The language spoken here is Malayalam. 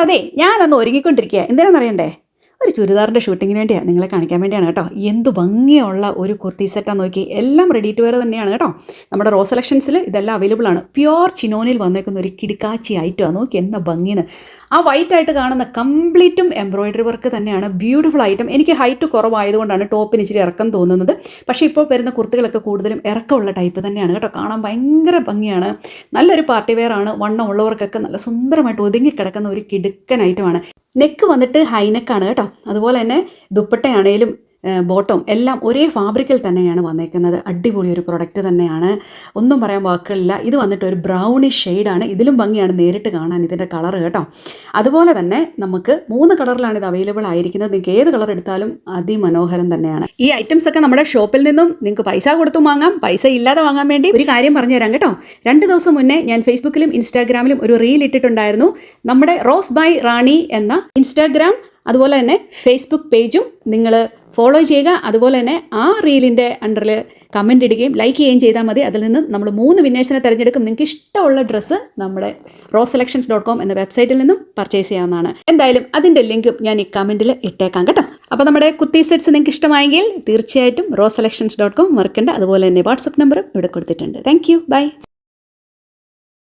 അതെ ഞാനന്ന് ഒരുങ്ങിക്കൊണ്ടിരിക്കുക എന്തിനാണെന്നറിയണ്ടേ ഒരു ചുരിദാറിന്റെ ഷൂട്ടിങ്ങിന് വേണ്ടിയാണ് നിങ്ങളെ കാണിക്കാൻ വേണ്ടിയാണ് കേട്ടോ. എന്ത് ഭംഗിയുള്ള ഒരു കുർത്തി സെറ്റാണ് നോക്കി. എല്ലാം റെഡി ടു വെയർ തന്നെയാണ് കേട്ടോ. നമ്മുടെ റോ സെലക്ഷൻസിൽ ഇതെല്ലാം അവൈലബിൾ ആണ്. പ്യുവർ ചിനോനിൽ വന്നേക്കുന്ന ഒരു കിടിക്കാച്ചി ഐറ്റമാണ് നോക്കി എന്ന ഭംഗിന്ന്. ആ വൈറ്റ് ആയിട്ട് കാണുന്ന കംപ്ലീറ്റും എംബ്രോയ്ഡറി വർക്ക് തന്നെയാണ്. ബ്യൂട്ടിഫുൾ ഐറ്റം എനിക്ക് ഹൈറ്റ് കുറവായതുകൊണ്ടാണ് ടോപ്പിന് ഇച്ചിരി ഇറക്കം തോന്നുന്നത്. പക്ഷേ ഇപ്പോൾ വരുന്ന കുർത്തികളൊക്കെ കൂടുതലും ഇറക്കമുള്ള ടൈപ്പ് തന്നെയാണ് കേട്ടോ. കാണാൻ ഭയങ്കര ഭംഗിയാണ്. നല്ലൊരു പാർട്ടി വെയർ ആണ്. വണ്ണം ഉള്ളവർക്കൊക്കെ നല്ല സുന്ദരമായിട്ട് ഒതുങ്ങി കിടക്കുന്ന ഒരു കിടുക്കൻ ഐറ്റമാണ് നെക്ക് വന്നിട്ട് ഹൈനെക്കാണ് കേട്ടോ. അതുപോലെ തന്നെ ദുപ്പട്ടയാണേലും ബോട്ടം എല്ലാം ഒരേ ഫാബ്രിക്കിൽ തന്നെയാണ് വന്നേക്കുന്നത്. അടിപൊളി ഒരു പ്രൊഡക്റ്റ് തന്നെയാണ്. ഒന്നും പറയാൻ വാക്കുകളില്ല. ഇത് വന്നിട്ട് ഒരു ബ്രൗണിഷ് ഷെയ്ഡാണ് ഇതിലും ഭംഗിയാണ് നേരിട്ട് കാണാൻ ഇതിന്റെ കളർ കേട്ടോ. അതുപോലെ തന്നെ നമുക്ക് മൂന്ന് കളറിലാണ് ഇത് അവൈലബിൾ ആയിരിക്കുന്നത്. നിങ്ങൾക്ക് ഏത് കളർ എടുത്താലും അതിമനോഹരം തന്നെയാണ്. ഈ ഐറ്റംസ് ഒക്കെ നമ്മുടെ ഷോപ്പിൽ നിന്നും നിങ്ങൾക്ക് പൈസ കൊടുത്തും വാങ്ങാം. പൈസ ഇല്ലാതെ വാങ്ങാൻ വേണ്ടി ഒരു കാര്യം പറഞ്ഞു തരാം കേട്ടോ. രണ്ട് ദിവസം മുന്നേ ഞാൻ ഫേസ്ബുക്കിലും ഇൻസ്റ്റാഗ്രാമിലും ഒരു റീൽ ഇട്ടിട്ടുണ്ടായിരുന്നു. നമ്മുടെ റോസ് ബൈ റാണി എന്ന ഇൻസ്റ്റാഗ്രാം അതുപോലെ തന്നെ ഫേസ്ബുക്ക് പേജും നിങ്ങൾ ഫോളോ ചെയ്യുക. അതുപോലെ തന്നെ ആ റീലിന്റെ അണ്ടറിൽ കമന്റ് ഇടുകയും ലൈക്ക് ചെയ്യുകയും ചെയ്താൽ മതി. അതിൽ നിന്ന് നമ്മൾ മൂന്ന് വിന്നേഴ്സിനെ തിരഞ്ഞെടുക്കും. നിങ്ങൾക്ക് ഇഷ്ടമുള്ള ഡ്രസ്സ് നമ്മുടെ റോ സെലക്ഷൻസ് ഡോട്ട് കോം എന്ന വെബ്സൈറ്റിൽ നിന്നും പർച്ചേസ് ചെയ്യാവുന്നതാണ്. എന്തായാലും അതിന്റെ ലിങ്കും ഞാൻ ഈ കമന്റിൽ ഇട്ടേക്കാം കേട്ടോ. അപ്പോൾ നമ്മുടെ കുത്തി സെറ്റ്സ് നിങ്ങൾക്ക് ഇഷ്ടമായെങ്കിൽ തീർച്ചയായിട്ടും റോ സെലക്ഷൻസ് ഡോട്ട് കോം മറക്കണ്ട. അതുപോലെ തന്നെ വാട്സപ്പ് നമ്പറും ഇവിടെ കൊടുത്തിട്ടുണ്ട്. Thank you by